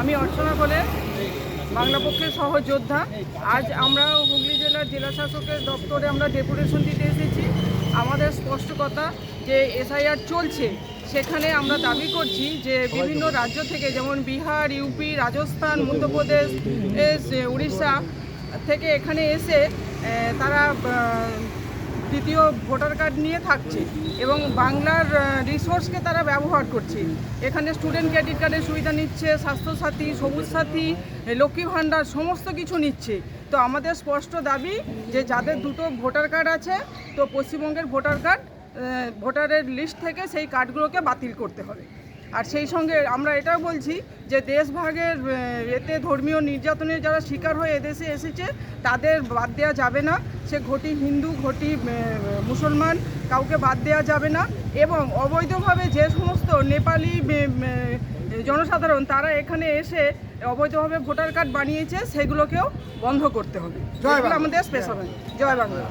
আমি অর্চনা বলে, বাংলা পক্ষের সহযোদ্ধা। আজ আমরা হুগলি জেলার জেলা শাসকের দপ্তরে আমরা ডেপুটেশন দিতে এসেছি। আমাদের স্পষ্ট কথা যে এসআইআর চলছে, সেখানে আমরা দাবি করছি যে বিভিন্ন রাজ্য থেকে যেমন বিহার, ইউপি, রাজস্থান, মধ্যপ্রদেশ উড়িষ্যা থেকে এখানে এসে তারা দ্বিতীয় ভোটার কার্ড নিয়ে থাকছে এবং বাংলার রিসোর্সকে তারা ব্যবহার করছে। এখানে স্টুডেন্ট ক্রেডিট কার্ডের সুবিধা নিচ্ছে, স্বাস্থ্যসাথী, সবুজ সাথী, লক্ষ্মী ভাণ্ডার, সমস্ত কিছু নিচ্ছে। তো আমাদের স্পষ্ট দাবি যে যাদের দুটো ভোটার কার্ড আছে, তো পশ্চিমবঙ্গের ভোটার কার্ড ভোটারের লিস্ট থেকে সেই কার্ডগুলোকে বাতিল করতে হবে। আর সেই সঙ্গে আমরা এটাও বলছি যে দেশভাগের এতে ধর্মীয় নির্যাতনের যারা শিকার হয়ে এদেশে এসেছে, তাদের বাদ দেওয়া যাবে না। সে ঘটি হিন্দু ঘটি মুসলমান কাউকে বাদ দেওয়া যাবে না এবং অবৈধভাবে যে সমস্ত নেপালি জনসাধারণ তারা এখানে এসে অবৈধভাবে ভোটার কার্ড বানিয়েছে সেগুলোকেও বন্ধ করতে হবে। আমাদের স্পেশাল জয় বাংলা।